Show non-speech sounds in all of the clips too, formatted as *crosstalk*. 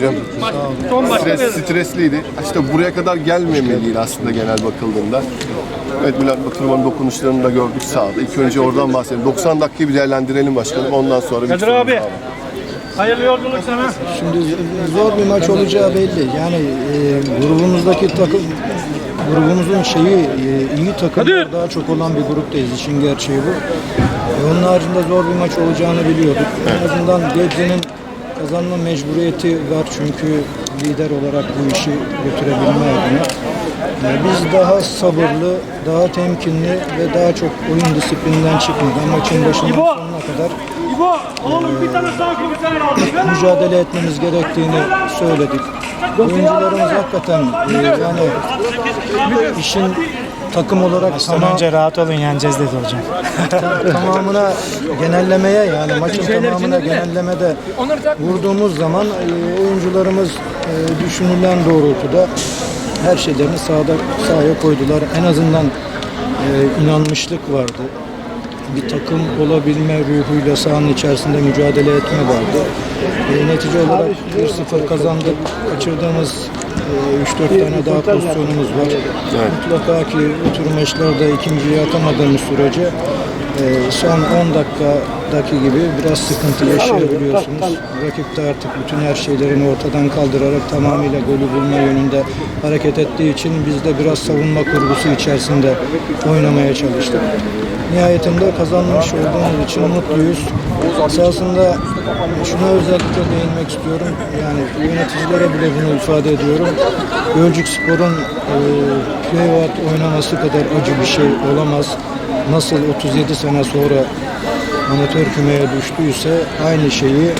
Hocam Son stres, stresliydi. İşte buraya kadar gelmemeliydi aslında genel bakıldığında. Evet Bülent Bakırman'ın dokunuşlarını da gördük sahada. İlk önce oradan bahsedelim. 90 dakikayı bir değerlendirelim başkanım. Ondan sonra bir Kadir sorun abi. daha var. Hayırlı yolculuk sana. Şimdi zor bir maç olacağı belli. Yani e, grubumuzdaki takım grubumuzun şeyi e, iyi takımlar Hadi. daha çok olan bir gruptayız. İşin gerçeği bu. E, onun haricinde zor bir maç olacağını biliyorduk. En azından Gebze'nin kazanma mecburiyeti var çünkü lider olarak bu işi götürebilme adına. Biz daha sabırlı, daha temkinli ve daha çok oyun disiplininden çıkmadan maçın başından sonuna kadar İbo oğlum bir tane aldı. Mücadele etmemiz gerektiğini söyledik. Oyuncularımız hakikaten e, yani işin takım olarak Maçtan tamam, önce rahat olun yeneceğiz dedi hocam. *laughs* tamamına genellemeye yani maçın tamamına genellemede vurduğumuz zaman e, oyuncularımız e, düşünülen doğrultuda her şeylerini sahada sahaya koydular. En azından e, inanmışlık vardı. Bir takım olabilme ruhuyla sahanın içerisinde mücadele etme vardı. E, netice olarak 1-0 kazandık. Kaçırdığımız e, 3-4 tane daha pozisyonumuz var. Mutlaka ki bu tür maçlarda ikinciyi atamadığımız sürece e, son 10 dakikadaki gibi biraz sıkıntı yaşayabiliyorsunuz. Rakip de artık bütün her şeylerini ortadan kaldırarak tamamıyla golü bulma yönünde hareket ettiği için biz de biraz savunma kurgusu içerisinde oynamaya çalıştık. Nihayetinde kazanmış olduğumuz için mutluyuz. Esasında şuna özellikle değinmek istiyorum. Yani yöneticilere bile bunu ifade ediyorum. Gölcük Spor'un e, oynaması kadar acı bir şey olamaz. Nasıl 37 sene sonra amatör kümeye düştüyse aynı şeyi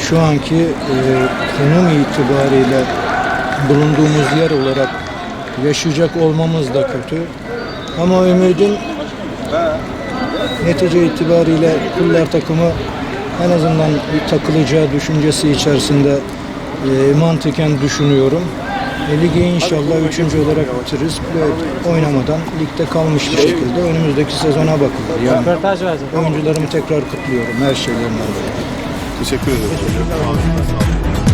şu anki e, konum itibariyle bulunduğumuz yer olarak yaşayacak olmamız da kötü. Ama ümidim netice itibariyle Kuller takımı en azından bir takılacağı düşüncesi içerisinde e, mantıken düşünüyorum. E, ligi inşallah üçüncü olarak bitiririz ve oynamadan ligde kalmış bir şekilde önümüzdeki sezona bakılır. Yani oyuncularımı tekrar kutluyorum her şeylerinden dolayı. Teşekkür ederim. hocam.